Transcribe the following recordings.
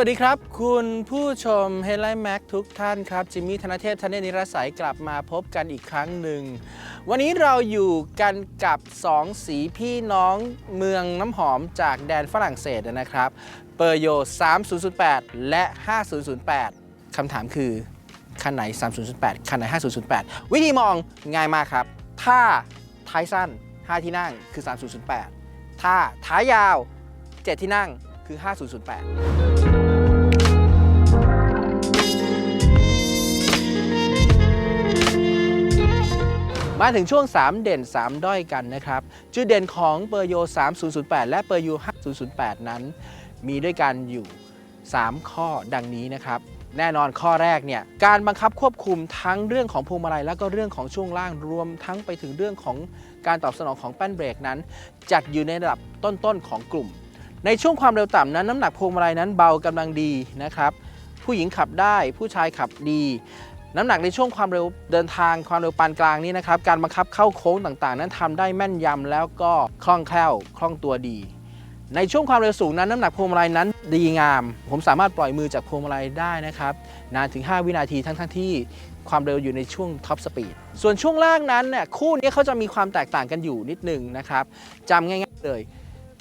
วัสดีครับ คุณผู้ชม Headline Mac ทุกท่านครับ จิมมี่ธนเทพธเนศนิรสัยกลับมาพบกันอีกครั้งหนึ่ง วันนี้เราอยู่กันกับ 2 สีพี่น้องเมืองน้ำหอมจากแดนฝรั่งเศสนะครับ เปอร์โย 3008 และ 5008 คำถามคือ คันไหน 3008 คันไหน 5008 วิธีมองง่ายมากครับ ถ้าท้ายสั้น 5 ที่นั่งคือ 3008 ถ้าท้ายยาว 7 ที่นั่งคือ 5008 มาถึงช่วง 3 เด่น 3 ด้อยกันนะครับ จุดเด่นของเปอร์โย 3008 และเปอร์โย 5008 นั้น มีด้วยกันอยู่ 3 ข้อดังนี้นะครับ แน่นอนข้อแรกเนี่ย การบังคับควบคุมทั้งเรื่องของพวงมาลัยและก็เรื่องของช่วงล่างรวมทั้งไปถึงเรื่องของการตอบสนองของแป้นเบรกนั้น จัดอยู่ในระดับต้นๆของกลุ่ม ในช่วงความเร็วต่ำนั้นน้ำหนักพวงมาลัยนั้นเบากำลังดีนะครับผู้หญิงขับได้ผู้ชายขับดี น้ำหนักในช่วงความเร็วเดินทางความเร็วปานกลางนี้นะครับ การบังคับเข้าโค้งต่างๆ นั้นทำได้แม่นยำแล้วก็คล่องแคล่วคล่องตัวดี ในช่วงความเร็วสูงนั้นน้ำหนักพวงมาลัยนั้นดีงาม ผมสามารถปล่อยมือจากพวงมาลัยได้นะครับนานถึง 5 วินาทีทั้งๆที่ความเร็วอยู่ในช่วงท็อปสปีดส่วนช่วงล่างนั้นเนี่ยคู่นี้เขาจะมีความแตกต่างกันอยู่นิดหนึงนะครับจำง่ายๆเลย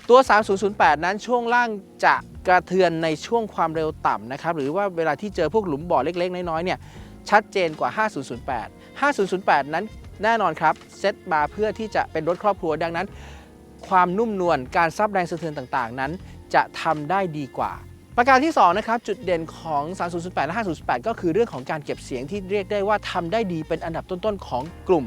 ตัว 3008 นั้นช่วงล่างจะกระเทือนในช่วงความเร็วต่ำนะครับหรือว่าเวลาที่เจอพวกหลุมบ่อเล็ก ๆ น้อยๆเนี่ย ชัดเจนกว่า 5008 5008 นั้นแน่นอนครับเซตมาเพื่อที่จะเป็นรถครอบครัวดังนั้น ความนุ่มนวลการซับแรงสะเทือนต่างๆ นั้น จะทำได้ดีกว่า ประการที่2นะครับจุดเด่นของ 3008 และ 5008 ก็คือเรื่องของการเก็บเสียงที่เรียกได้ว่าทำได้ดีเป็นอันดับต้นๆของกลุ่ม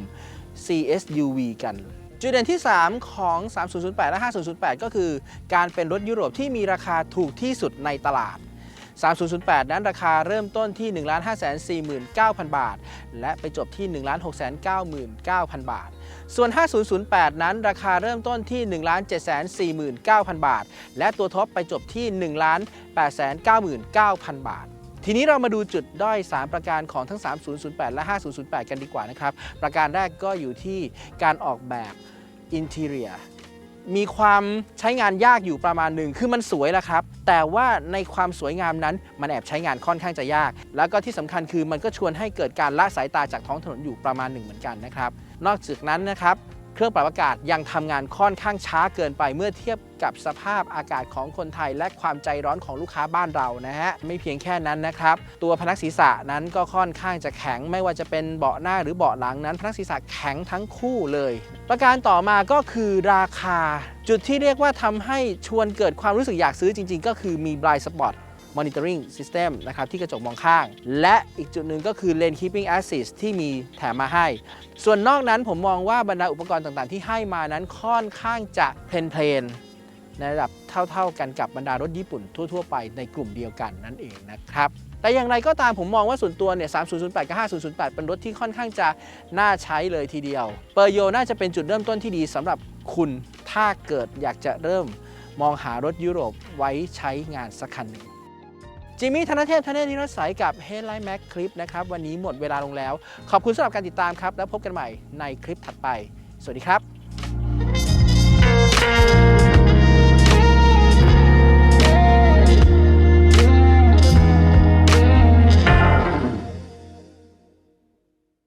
CSUV กันจุดเด่นที่ 3 ของ 3008 และ 5008 ก็คือ การเป็นรถยุโรปที่มีราคาถูกที่สุดในตลาด 3008 นั้นราคาเริ่มต้นที่ 1 5 4 9 0 0 0 บาท และไปจบที่ 1 6 9 9 0 0 0 บาท ส่วน 5008 นั้นราคาเริ่มต้นที่ 1 7 4 9 0 0 0 บาท และตัวท็อปไปจบที่ 1 8 9 9 0 0 0 บาททีนี้เรามาดูจุดด้อย 3 ประการของทั้ง 3008 และ 5008 กันดีกว่านะครับ ประการแรกก็อยู่ที่การออกแบบ Interior มีความใช้งานยากอยู่ประมาณหนึ่งคือมันสวยแหละครับ แต่ว่าในความสวยงามนั้นมันแอบใช้งานค่อนข้างจะยาก แล้วก็ที่สำคัญคือมันก็ชวนให้เกิดการละสายตาจากท้องถนนอยู่ประมาณหนึ่งเหมือนกันนะครับ นอกจากนั้นนะครับ เครื่องปรับอากาศยังทำงานค่อนข้างช้าเกินไปเมื่อเทียบกับสภาพอากาศของคนไทย และความใจร้อนของลูกค้าบ้านเรานะฮะไม่เพียงแค่นั้นนะครับ ตัวพนักศีรษะนั้นก็ค่อนข้างจะแข็ง ไม่ว่าจะเป็นเบาะหน้าหรือเบาะหลังนั้น พนักศีรษะแข็งทั้งคู่เลย ประการต่อมาก็คือราคา จุดที่เรียกว่าทำให้ชวนเกิดความรู้สึกอยากซื้อจริง ๆ ก็คือมี blind spot monitoring system นะครับที่กระจกมองข้าง และอีกจุดหนึ่งก็คือ lane keeping assist ที่มีแถมมาให้ ส่วนนอกนั้นผมมองว่าบรรดาอุปกรณ์ต่างๆ ที่ให้มานั้นค่อนข้างจะเพลนเพลนๆในระดับเท่าๆกันกับบรรดารถญี่ปุ่นทั่วๆไปในกลุ่มเดียวกันนั่นเองนะครับแต่อย่างไรก็ตามผมมองว่าส่วนตัวเนี่ย 3008 กับ 5008 เป็นรถที่ค่อนข้างจะน่าใช้เลยทีเดียว เปอร์โยน่าจะเป็นจุดเริ่มต้นที่ดีสำหรับคุณถ้าเกิดอยากจะเริ่มมองหารถยุโรปไว้ใช้งานสักคันหนึ่ง จิมมี่ธนเทพธเนศนิรศัยกับ Headline Mac คลิปนะครับ วันนี้หมดเวลาลงแล้ว ขอบคุณสำหรับการติดตามครับ แล้วพบกันใหม่ในคลิปถัดไป สวัสดีครับ